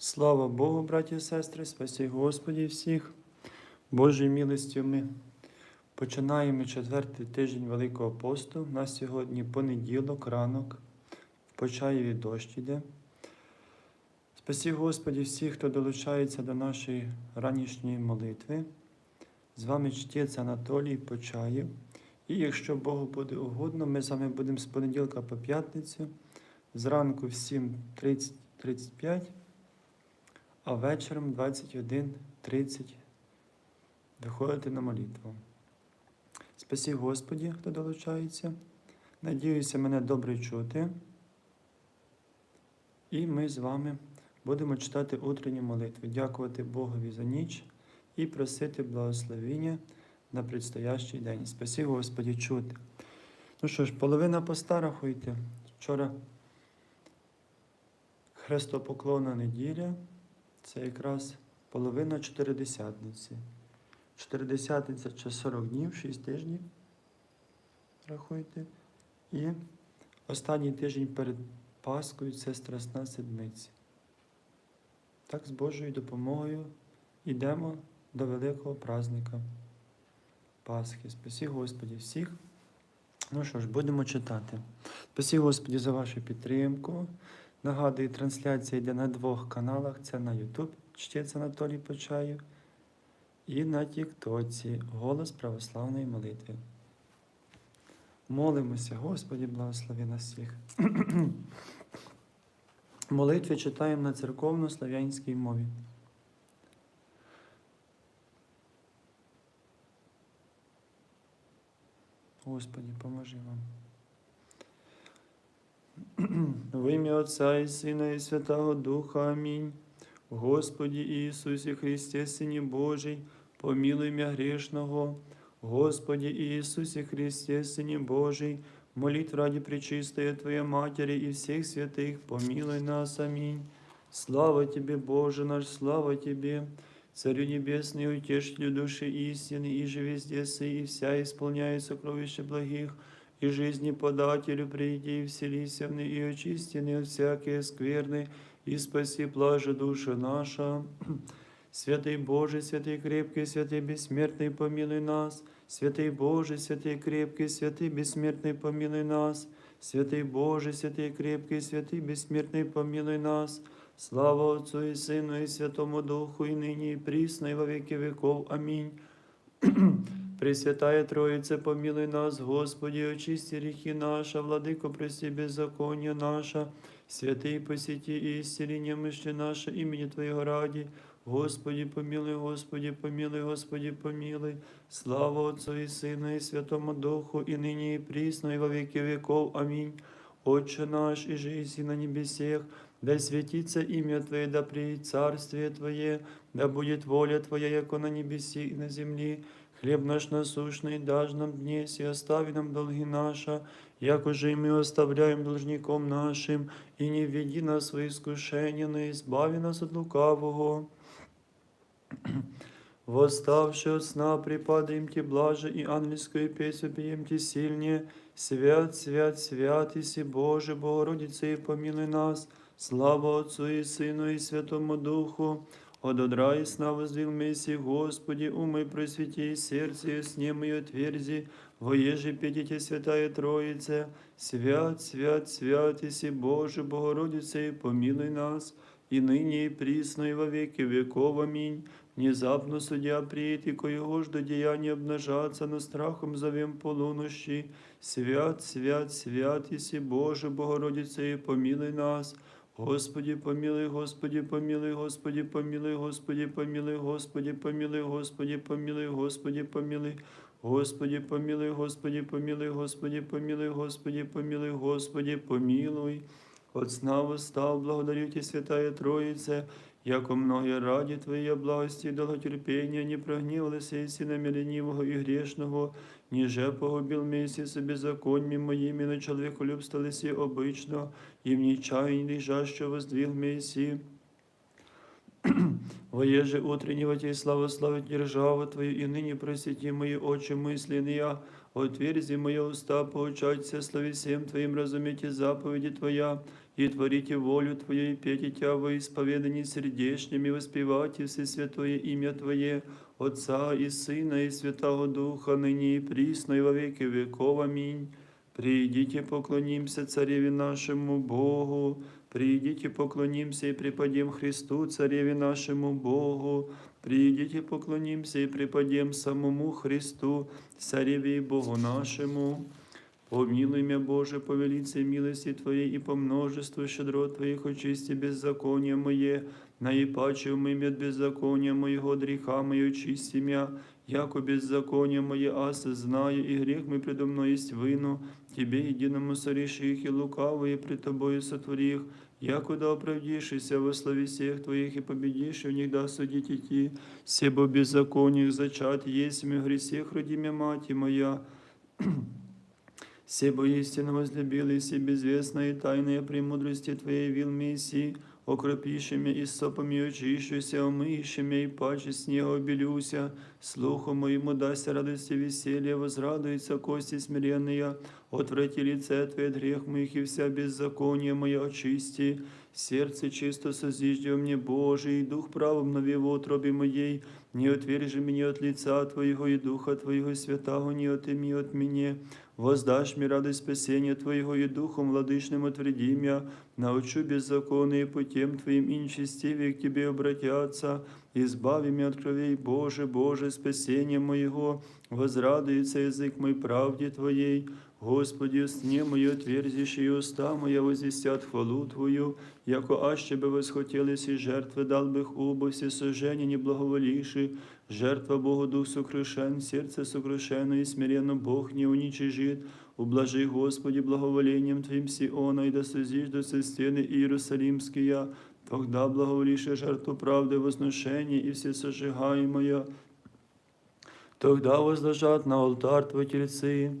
Слава Богу, браті і сестри, спасі Господі всіх. Божою милостю ми починаємо четвертий тиждень Великого посту. У нас сьогодні понеділок, ранок, в Почаєві дощ іде. Спасі Господі всіх, хто долучається до нашої ранішньої молитви. З вами чтець Анатолій Почаєв. І якщо Богу буде угодно, ми з вами будемо з понеділка по п'ятницю, зранку в 7.30-35, а вечором 21.30 виходити на молитву. Спасі Господі, хто долучається. Надіюся, мене добре чути. І ми з вами будемо читати утренні молитви, дякувати Богові за ніч і просити благословення на предстоящий день. Спасі Господі чути. Ну що ж, половина поста рахуйте. Вчора хрестопоклонна неділя. Це якраз половина чотиридесятниці. Чотиридесятниця це 40 днів, 6 тижнів. Рахуйте. І останній тиждень перед Паскою це Страсна Седмиця. Так, з Божою допомогою йдемо до великого праздника Пасхи. Спасі Господі всіх. Ну що ж, будемо читати. Спасі Господі за вашу підтримку. Нагадую, трансляція йде на двох каналах: це на YouTube, чтець Анатолій Почаєв, і на Тіктоці Голос православної молитви. Молимося, Господі, благослови нас всіх. Молитви читаємо на церковно-слав'янській мові. Господі, поможи вам. В ім'я Отця і Сина, і Святого Духа. Амінь. Господі Ісусі Христе, Сині Божий, помилуй мя грішного. Господі Ісусі Христе, Сині Божий, молитв ради пречистої Твоей Матери и всех святых, помилуй нас. Аминь. Слава Тебе, Боже наш, слава Тебе, Царю Небесный, утешителю души истины, и же везде сы, и вся исполняет сокровища благих, и жизни подателю приди, и вселися в ны, и очистины от всякие скверны, и спаси блаже душа наша. Святый Боже, святый крепкий, святый бессмертный, помилуй нас. Святый Боже, святый крепкий, святый бессмертный, помилуй нас. Святый Боже, святый крепкий, святый бессмертный, помилуй нас. Слава Отцу и Сыну и Святому Духу, и ныне и присно, и во веки веков. Аминь. Пресвятая Троице, помилуй нас, Господи, очисти грехи наши, Владыко, прости беззаконие наше, святый посети и исцели немощи наше, имени Твоего ради. Господи, помилуй, Господи, помилуй, Господи, помилуй. Слава Отцу и Сыну и Святому Духу, и ныне и присно, и во веки веков. Аминь. Отче наш, и же иси на небесех, да святится имя Твое, да приедет царствие Твое, да будет воля Твоя, яко на небеси и на земли. Хлеб наш насущный дашь нам днесь, и остави нам долги наши, яко же и мы оставляем должником нашим, и не введи нас в искушение, но избави нас от лукавого. Восставши от сна, припадаем Ти блаже, и ангельскую песню пеем Ти сильнее. Свят, свят, свят, Иси Боже, Богородице, и помилуй нас. Слава Отцу и Сыну и Святому Духу. От одра и воздвиг Месси, Господи, умой просвети, сердце сне мое отверзи, воеже петите Святая Троице, свят, свят, свят, Иси Боже, Богородице, помилуй нас, и ныне, и присно, и во веки веков. Аминь. Внезапно судья приедет, и коего ж до деяния обнажаться, но страхом зовем полунощи. Свят, свят, свят, Иси Боже, Богородице, и помилуй нас. Господи, помилуй, Господи, помилуй, Господи, помилуй, Господи, помилуй, Господи, помилуй, Господи, помилуй, Господи, помилуй. Господи, помилуй, Господи, помилуй, Господи, помилуй, Господи, помилуй, Господи, помилуй. От сна восстав, благодарю Тебе, Святая Троице, яко многие ради Твоей благости и долготерпения не прогнивалися и на ленивого и грешного, ниже погубил месяц беззаконьми моими, на человеколюбство лиси обычно, и в нечаянии лежаще воздвиг Месси. Воеже утреннего Тебе славу славить державу Твою, и ныне просвети мои очи мысленные, Отверзи мои уста, поучаться слави всем Твоим, разумейте заповеди Твоя, и творите волю Твою, и пейте Тя во исповедании сердечным, и воспевайте все святое имя Твое, Отца и Сына, и Святого Духа, ныне и присно, и во веки веков. Аминь. Придите, поклонимся Цареве нашему Богу, придите, поклонимся и преподем Христу, Цареве нашему Богу, придите, поклонимся и преподем самому Христу, Цареве Богу нашему. Помилуй меня, Боже, по велице милости Твоей и по множеству щедрот Твоих очисти беззакония мое, наипаче умыми от беззакония моего греха мое очисти мя, яко беззаконие мое асе знаю, и грех мой предо мной есть вину, Тебе единому сориши их и лукавые пред Тобою сотвори их, якуда оправдишься во славе всех Твоих и победишь, в них да судить идти, себо беззакониях зачат есть в гресех родимя мати моя, Себо истинно возлюбил и себе безвестно и тайная премудрости Твоей вил Мессии, окропишими и сопами очищуся, омыщими и паче снега обелюся, слуху моему дася радости веселья, возрадуется кости смиренные, отврати лице Твое от грех моих и вся беззаконие мое очисти, сердце чисто созижди мне, Божий, и дух правым нови в утробе моей, не отвержи меня от лица Твоего и Духа Твоего Святого, не отыми от меня, воздашь мне радость спасения Твоего и Духом владычным отвреди меня, научу беззаконные путем Твоим и нечестивее к Тебе обратятся, избави меня от кровей Боже, Боже, спасение моего, возрадуется язык мой правде Твоей, Господи, сне мое отверзишь, и уста моя возвестят хвалу Твою, яко аще бы восхотелись и жертвы дал бы их убо, все сожжения не благоволивши, жертва Богу Дух сокрушен, сердце сокрушено и смиренно Бог не уничижит, ублажи, Господи, благоволением Твоим Сиона, и да созижь до все стены Иерусалимские, тогда благоволишь жертву правды возношения и все сожигаемое, тогда возложат на алтарь Твой тельцы,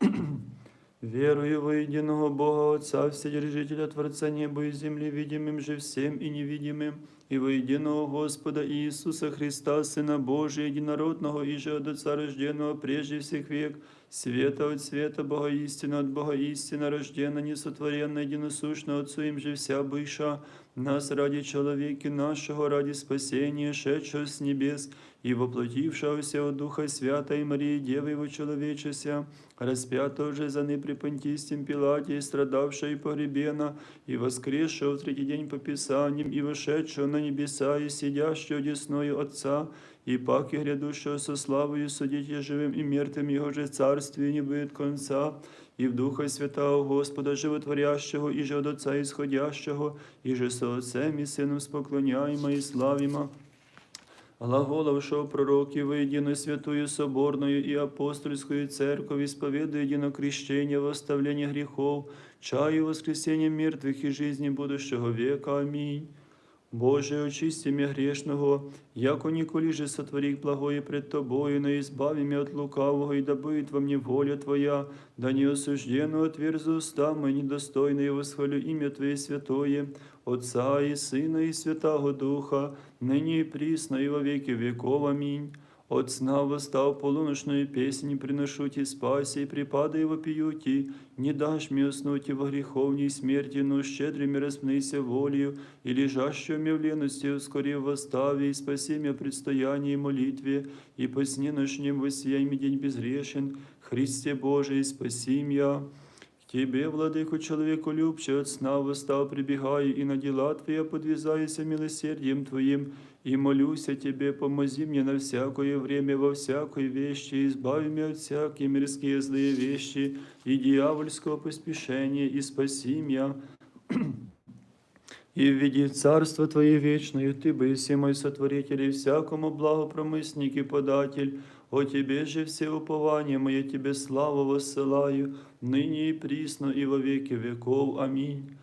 Верую во единого Бога Отца, Вседержителя Творца неба и земли, видимым же всем и невидимым, и во единого Господа Иисуса Христа, Сына Божия, единородного, и же от Отца рожденного прежде всех век, света от света, Бога истина от Бога истина, рождена, несотворенна, единосущна Отцу им же вся быша, нас ради человеки нашего, ради спасения, шедшего с небес, и воплотившегося от Духа Святой Марии, Девы Его человечеся, распятого же за непрепонтистем Пилате, и страдавшего и погребена, и воскресшего в третий день по Писаниям, и вошедшего на небеса, и сидящего десною Отца, и паки грядущего со славою судить и живым и мертвым, Его же царствие не будет конца, и в Духа Святого Господа Животворящего, и же от Отца исходящего, и же со Отцем и Сином споклоняємо и славимо. Глаголовшего пророки во единую святую соборную и апостольскую церковь, исповедуя едино крещение, восставление грехов, чаю воскресения мертвых и жизни будущего века. Аминь. Боже, очисти меня грешного, яко николи же сотворих благое пред Тобою, но избави меня от лукавого, и да будет во мне воля Твоя, да не осуждену отверзу уста мои и восхвалю имя Твое святое, Отца и Сына и Святого Духа, ныне и присно, и во веки веков. Аминь. От сна восстав полуночную песнь, приношу Ти спаси, и припады его пьюти, не дашь мне уснуть во греховней смерти, но щедрыми распнися волею, и лежащую мне в лености ускори в восставе, и спаси меня предстоянии и молитве, и по сне ночнем воссияй мне день безгрешен, Христе Божий, спаси меня. К Тебе, владыку человеку любче, от сна восстал, прибегаю, и на дела Твоя подвязаюся милосердием Твоим, и молюся Тебе, помози мне на всякое время, во всякой вещи, избави меня от всякие мирские злые вещи и дьявольского поспешения, и спаси меня. И введи в царство Твое вечное, Ты быси мой сотворитель и всякому благопромысник и податель, о Тебе же все упования мое Тебе славу воссылаю, ныне и присно и во веки веков. Аминь.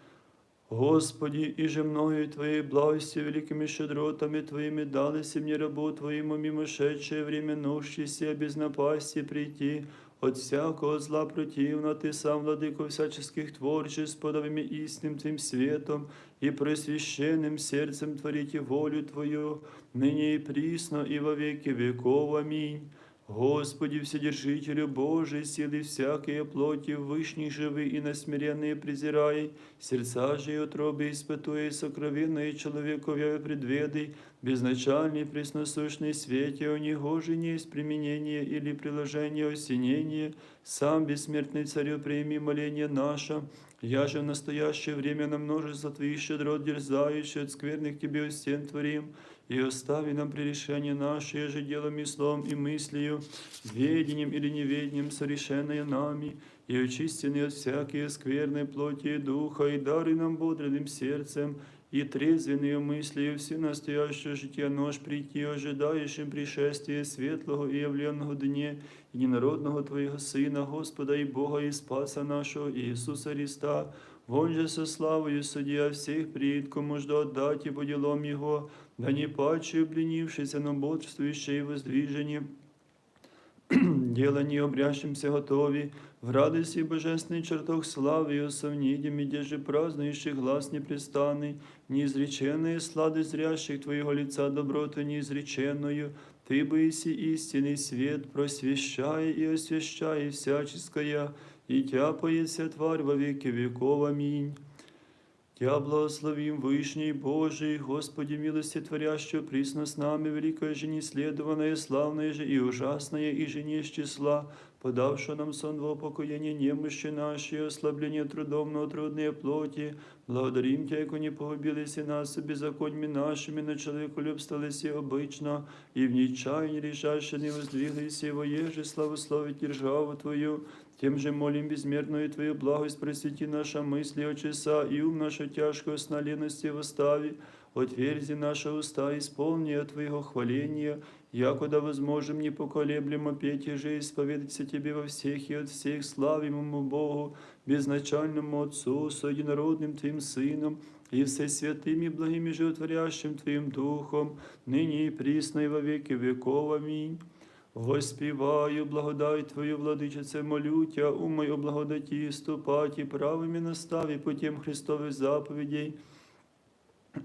Господи, и же мною Твоей благости великими щедротами Твоими дались мне рабу Твоему мимошедшее время нощися без напасти прийти, от всякого зла противно, Ты сам, владыко всяческих творчеств, подавими истинным Твоим светом и просвященным сердцем творите волю Твою, ныне и присно и во веки веков. Аминь. Господи, Вседержителю Божий, силы всякие плоти, вышний живый и насмиренные презирай, сердца же и утробы испытуя, сокровенные человековя предведай, безначальный пресносущный свете, у него же не есть применение или приложение осенение, сам бессмертный царю прими моление наше, я же в настоящее время на множество Твоих щедрот дерзающий от скверных Тебе стен творим, и остави нам прегрешение наше, еже делом и словом и мыслью, ведением или неведением совершенное нами, и очистенные от всякие скверной плоти и духа, и дары нам бодрым сердцем, и трезвенные мыслью все настоящее житие нож прийти, ожидающим пришествия светлого и явленного дне, и ненародного Твоего Сына, Господа и Бога и Спаса нашего Иисуса Христа, Вон же со славою судья всех пред, кому жду отдать и по делам Его, да не паче обленившийся, но бодрствующий и воздвижение, дело не обрящимся готови, в радости божественный чертог славы и осовнидим, где же празднующий глаз непрестанный, неизреченные слады зрящих Твоего лица доброту неизреченную, Ты бы иси истинный свет, просвещай и освящай всяческое, и тяпается тварь во веки веков. Аминь. Тя благословим Вышний Божий, Господи милости творящего, присно с нами, великое же неследованное, славное же и ужасное, и же не из числа, подавшего нам сон во упокоение немощи нашей, ослабление трудом, но трудные плоти, благодарим Тя, яко не погубились и нас беззаконьми нашими, на человеку любстались обычно, и в нечаянии решаще не воздвиглись его еже, славословить державу Твою, тем же молим безмерную Твою благость, просвети наша мысли, очеса, и ум наша тяжкую сна лености восстави, отверзи наши уста, исполни от Твоего хваления, якуда возможем непоколеблемо петь и же исповедаться Тебе во всех и от всех славимому Богу, безначальному Отцу, с единородным Твоим Сыном, и все святым и благим и животворящим Твоим Духом, ныне и присно и во веки веков. Аминь. Воспіваю благодать Твою, владичице, молютя, умой о благодаті, ступаті, правими наставі путем Христових заповідей.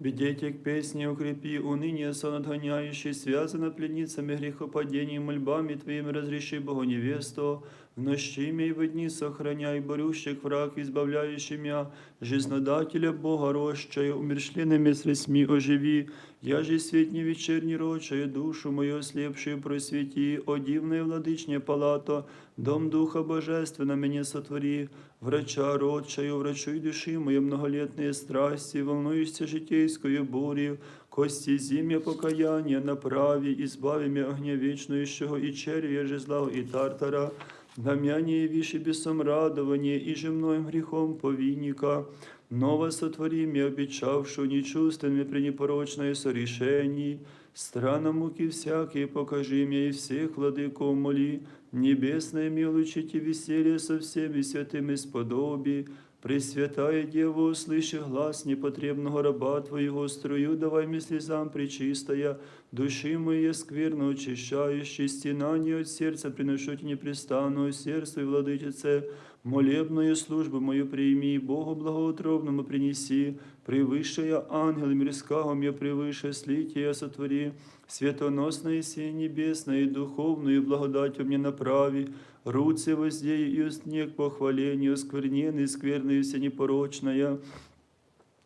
Бедете як песне укрепи, уныние сон отгоняющий, связано пленницами грехопадений, мольбами Твоими разреши Богу невесту, в нощи имей в дни сохраняй, борющих враг, избавляющий меня, жизнодателя Бога рощая, умершленными средствами оживи, я же свет не вечерний рочая, душу мою ослепшую просвети, о дивная владычня палата, дом Духа Божественно меня сотвори, врача родчаю, врачуй души мои многолетные страсти, волнуешься житейскую бурью, кости зимя покаяния направи, избави меня огня вечнующего и червя же зла и тартара, Дамяне виши бесом радование и же многим грехом повинника, Ново сотвори мне, обещавшую нечувственными пренепорочное сорешений, Странно муки всякие покажи мне и всех владыков моли, Небесное милучите веселье со всеми святыми сподоби, Пресвятая Дева, услыши глаз непотребного раба Твоего, струю давай мне слезам причистая, души моей скверно очищающей, стенание от сердца приношу тебе непрестанную сердце и владычице, молебную службу мою прими, и Богу благоутробному принеси, превысшая ангел мирского мне превыше слития сотвори, светоносное сие небесное и духовную благодатью мне направи, руцы воздей и устне к похвалению, скверненный, скверный, все непорочная,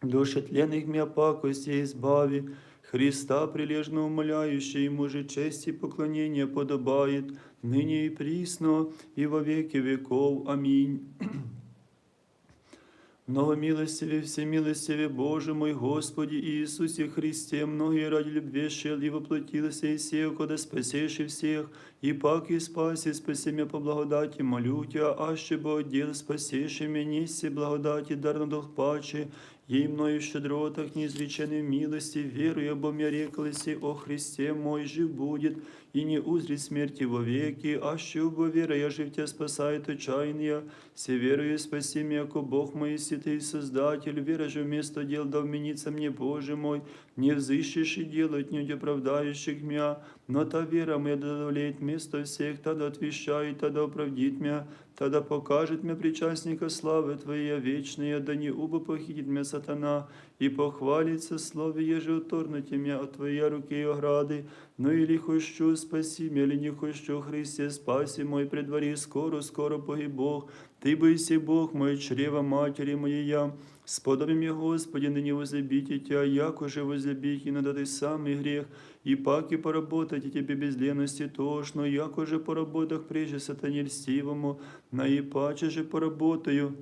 души тленных мя пакости избави, Христа прилежно умоляющий, ему же честь и поклонение подобает, ныне и присно, и во веки веков. Аминь. Многомилостиве, всемилостиве Боже мой Господи Иисусе Христе, многие ради любви шел и воплотился и сея, когда спасешь всех, и пак и спаси, спаси меня по благодати, молю Тебя, аще бы отдел спасешь и меня, неси благодати, дар на дух паче, Ей мною в щедротах неизреченной милости, веруя, бо мне реклоси о Христе мой жив будет, и не узрит смерти вовеки, аще убо вера, я жив тебя спасает отчаяние, все верую спаси меня, яко Бог мой, святый Создатель, вера же вместо дел да вменится мне, Боже мой, не взыщешь и делать не оправдающих меня, но та вера моя да давлеет вместо всех, тогда отвещает, тогда оправдит меня, тогда покажет мне причастника славы Твоей вечные, да не убо похитит меня сатана, и похвалится слове, еже уторнуть меня от Твоей руки и ограды, но или хочу спаси меня, или не хочу, Христе, спаси мой при дворе, скоро, скоро погиб Бог, Ты бойся Бог мой, чрева матери моей, Сподоби мне, Господи, ныне возлюбить Тебя, як уже возлюбить, и надо Ты самый грех, и паки поработать и Тебе без лености тошно, яко же поработах прежде сатане льстивому, наипаче же поработаю.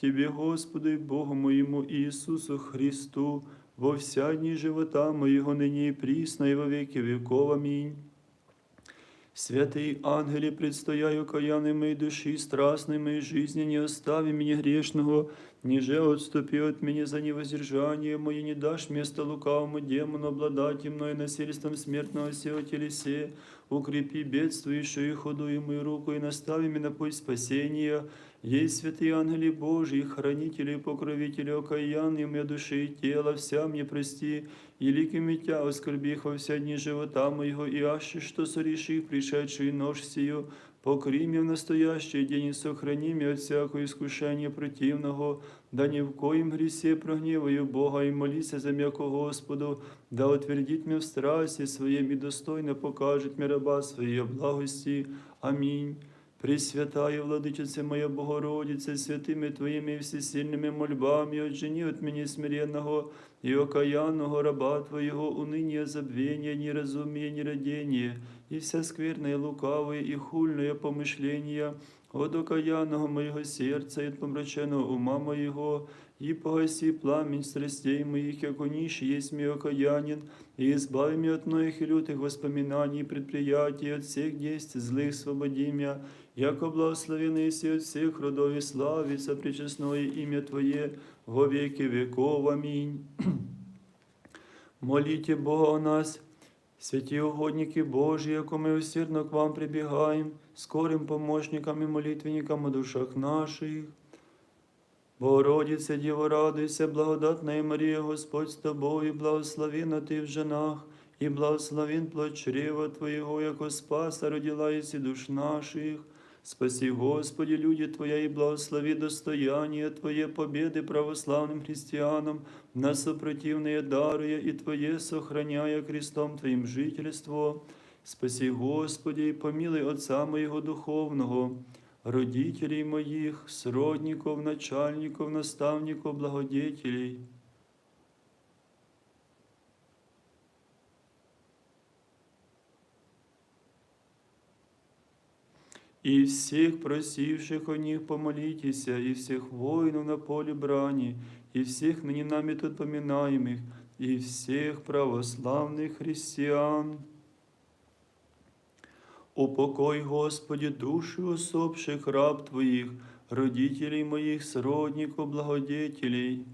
Тебе, Господу и Богу моему Иисусу Христу, во вся дни живота моего ныне и присно, и во веки веков. Аминь. Святый ангеле, предстояю каяны моей души, страстной моей жизни, не остави меня грешного, ниже отступи от меня за невоздержание мое, не дашь место лукавому демону обладать мною насильством смертного сего телесе, укрепи бедствующую и мою руку и настави меня на путь спасения. Есть святые ангели Божьи, хранители и покровители окаянные моей души и тела, вся мне прости, и ликами Тя оскорби во все дни живота моего, и аще что сориши пришедшую нож сию, покри меня в настоящий день и сохрани меня от всякого искушения противного, да ни в коем гресе прогневаю Бога и молися за м'яко Господу, да утвердит меня в страсти своем и достойно покажет мне раба своей благости. Аминь. Пресвятая Владычице моя Богородице, святими Твоими всесильними мольбами, отжени от меня смиренного и окаянного раба Твоего, уныние, забвение, неразумие, нерадение, и вся скверное, лукавое и хульное помышление, от окаянного моего сердца и от помраченного ума моего, и погаси пламень страстей моих, яко нищий есть мой окаянин, и избави меня от многих и лютых воспоминаний и предприятий, от всех действий злых свободи меня, яко благословенный си от всех родов и славится пречестное имя Твое во веки веков. Аминь. Молите Бога о нас, святі угодники Божі, яко ми усердно к вам прибігаємо, скорим помощникам і молитвенникам о душах наших. Богородице, Діво, радуйся, благодатна і Марія, Господь з тобою, благословена ти в женах, і благословен плод чрева Твоєго, яко спаса родила єси душ наших. Спаси, Господи, люди Твоя, и благослови достояние Твое победы православным христианам, на сопротивные даруя и Твое сохраняя крестом Твоим жительство. Спаси, Господи, и помилуй Отца моего духовного, родителей моих, сродников, начальников, наставников, благодетелей. И всех просивших о них помолитесь, и всех воинов на поле брани, и всех ныне нами тут поминаемых, и всех православных христиан. Упокой, Господи, души усопших раб Твоих, родителей моих, сродников, благодетелей.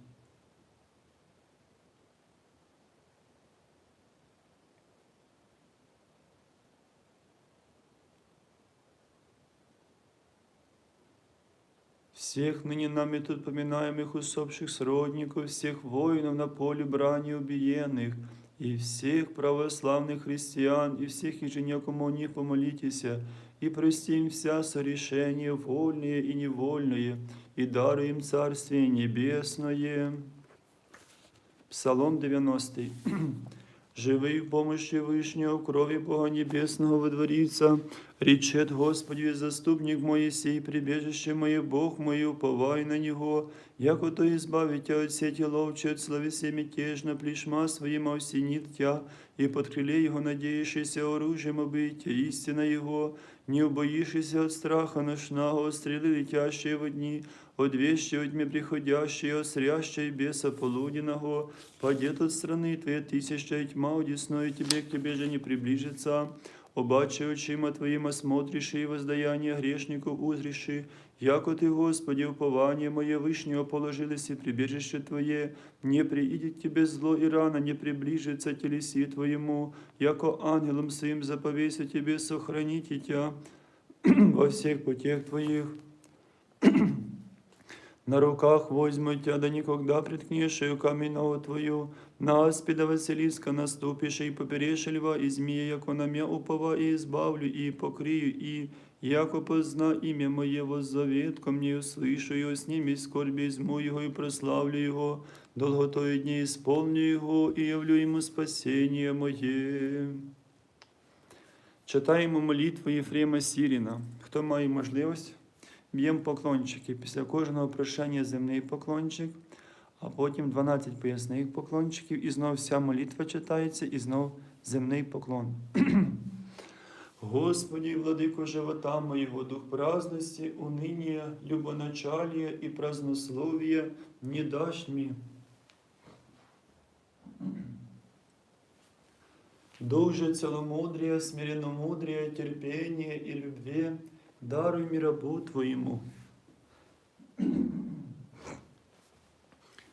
Всех ныне нами тут поминаемых усопших сродников, всех воинов на поле брани убиенных, и всех православных христиан, и всех еженекому о них помолитесь, и прости им вся сорешения, вольные и невольные, и даруй им Царствие Небесное. Псалом 90. Живий в помощи Вышнего, в крови Бога Небесного водворится, речет Господи, заступник мой сей, прибежище мое, Бог мой, уповай на Него, яко то избавить тебя от сети ловче, от словеси мятежно, плешма своим осенит тя, и под крыле Его надеющийся оружием обыть, истина Его, не убоишься от страха ношного, от стрелы летящие во дни, от вещи от тьме приходящие, от срящей беса полуденного, падет от страны Твоей тысяча и тьма, удесную Тебе, к Тебе же не приближится, Обаче очима Твоим осмотришь и воздаяние грешнику узриши, яко Ты, Господи, упование мое вышнего положилось и прибежище Твое, не приидет Тебе зло и рано не приближится телеси Твоему, яко ангелом своим заповеся Тебе сохраните Тя во всех путях Твоих. На руках возьму тебя, да никогда приткнешь камень ногу твою, на аспида Василиска наступишь, и поперешь льва, и змея, яко на мя упова, и избавлю, и покрию, и яко позна ім'я моє воззовет ко мне, услышу его, сними скорби изму его и прославлю его, долготою дні исполню его и явлю ему спасение моє. Читаємо молитву Єфрема Сіріна. Хто має можливість, б'ємо поклончики. Після кожного прошення земний поклончик, а потім 12 поясних поклончиків, і знов вся молитва читається, і знов земний поклон. Господи, владико живота моего, дух праздности, уныния, любоначалия и празднословия не дашь мне. Дух же целомудрия, смиренномудрия, терпения и любви, даруй мне рабу Твоему.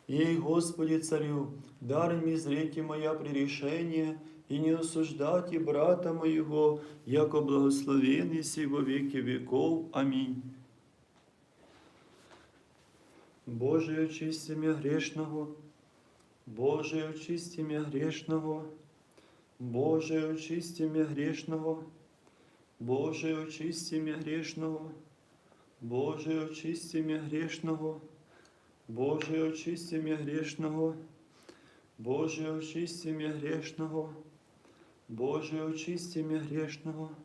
Ей, Господи, Царю, даруй мне зрите моя пререшение, и не осуждать и брата моего, яко благословенный си во веки веков. Аминь. Боже, очисти меня грешного, Боже, очисти меня грешного, Боже, очисти меня грешного, Боже, очисти меня грешного, Боже, очисти меня грешного, Боже, очисти меня грешного, Боже, очисти меня грешного, Боже, очисти меня грешного,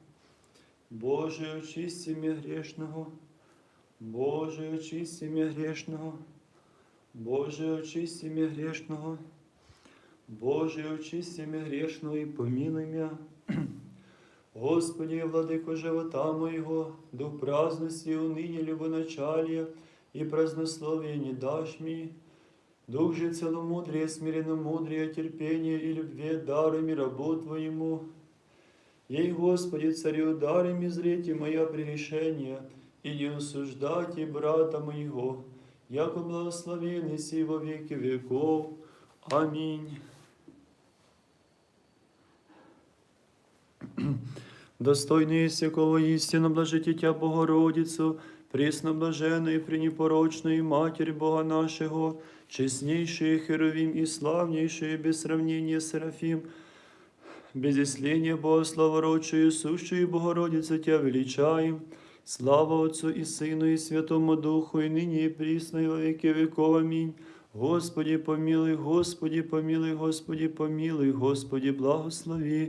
Боже, очисти меня грешного, Боже, очисти меня грешного, Боже, очисти меня грешного, Боже, очисти меня грешного и помилуй меня. Господи, владыко живота моего, дух праздности, уныния, любоначалия и празднословия не дашь мне, Дух же целомудрия, смиренномудрия, терпения и любви даруй мне рабу Твоему. Ей, Господи, Царю, даруй мне зрите моя прегрешения, и не осуждайте брата моего, яко благословенный си во веки веков. Аминь. Достойний єси, якого істина блажитя Богородицю, прісно блаженої, пренепорочної Матір Бога нашого, чеснішої Херовім і славнішої, без сравнення Серафім, без ісління Богославорочої, сущої Богородиці Тя величаєм, слава Отцу і Сину, і Святому Духу, і нині, і прісно, і веки віки віков. Амінь. Господи помилуй, Господі помилуй, Господі помилуй, Господи, благослови.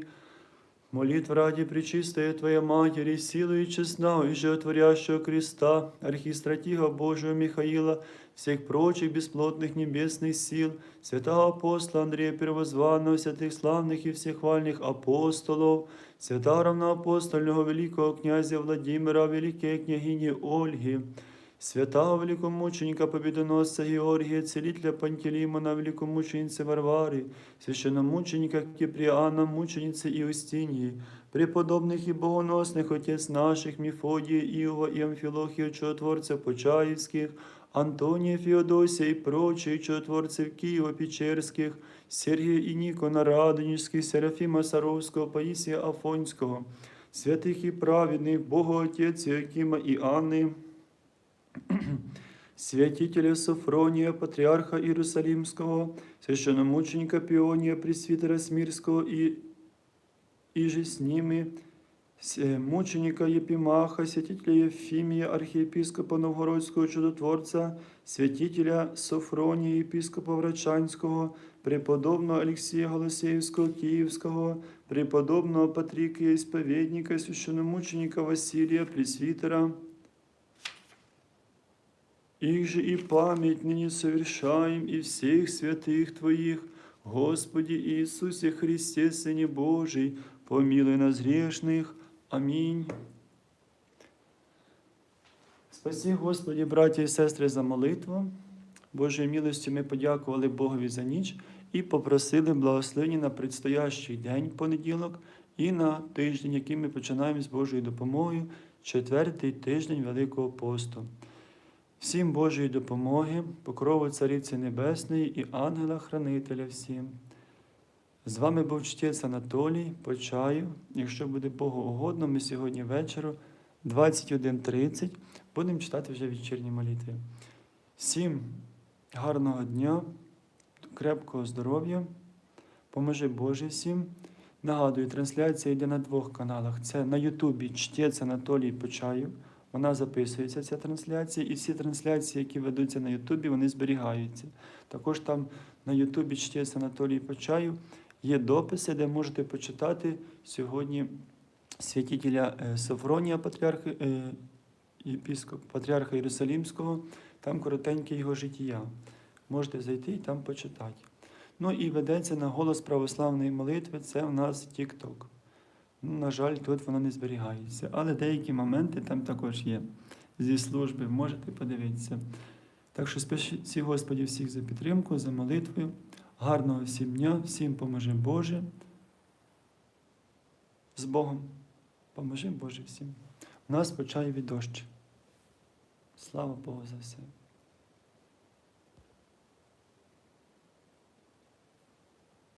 Молитва ради Пречистая Твоя Матери, силою честна и животворящего креста, архистратига Божия Михаила, всех прочих бесплотных небесных сил, святого апостола Андрея Первозванного, святых славных и всехвальных апостолов, святого равноапостольного великого князя Владимира, великой княгини Ольги, Святого великомученика побідоносця Георгія, Целітля Пантелімона, великомучениці Варвари, священномученика Кипріана, мучениці Іустінії, преподобних і богоносних отець наших, Міфодія, Іова і Амфілохія, чудотворця Почаївських, Антонія Феодосія і прочих чудотворців Києва Печерських, Сергія і Нікона Радонежських, Серафіма Саровського, Паїсія Афонського, святих і праведних, Бога Отець Якима і Анни. святителя Софрония, патриарха Иерусалимского, священномученика Пиония, пресвитера Смирского и, и же с ними, мученика Епимаха, святителя Ефимия, архиепископа Новгородского чудотворца, святителя Софрония, епископа Врачанського, преподобного Алексея Голосеевского Киевского, преподобного Патрикия Исповедника, священномученика Василия, пресвитера, их же и память ныне совершаем, и всех святых Твоих, Господи Иисусе Христе, Сыне Божий, помилуй нас грешных. Амінь. Спаси, Господі, браті і сестри, за молитву. Божою милостю ми подякували Богові за ніч і попросили благословення на предстоящий день, понеділок, і на тиждень, який ми починаємо з Божою допомогою, четвертий тиждень Великого посту. Всім Божої допомоги, покрову Цариці Небесної і ангела-хранителя всім. З вами був чтець Анатолій, почаю. Якщо буде Богу угодно, ми сьогодні вечором 21.30 будемо читати вже вечірні молитви. Всім гарного дня, крепкого здоров'я, поможи Боже всім. Нагадую, трансляція йде на двох каналах. Це на Ютубі чтець Анатолій Почаєв. Вона записується, ця трансляція, і всі трансляції, які ведуться на Ютубі, вони зберігаються. Також там на Ютубі чтець Анатолій Почаєв є дописи, де можете почитати сьогодні святителя е, Софронія, патріарха, е, єпіскоп, патріарха Єрусалімського, там коротеньке його життя. Можете зайти і там почитати. Ну і ведеться на голос православної молитви, це у нас TikTok. Ну, на жаль, тут воно не зберігається. Але деякі моменти там також є зі служби, можете подивитися. Так що спасі Господі всіх за підтримку, за молитвою. Гарного всім дня, всім поможи Боже. З Богом. Поможи Боже всім. У нас почає від дощ. Слава Богу за все.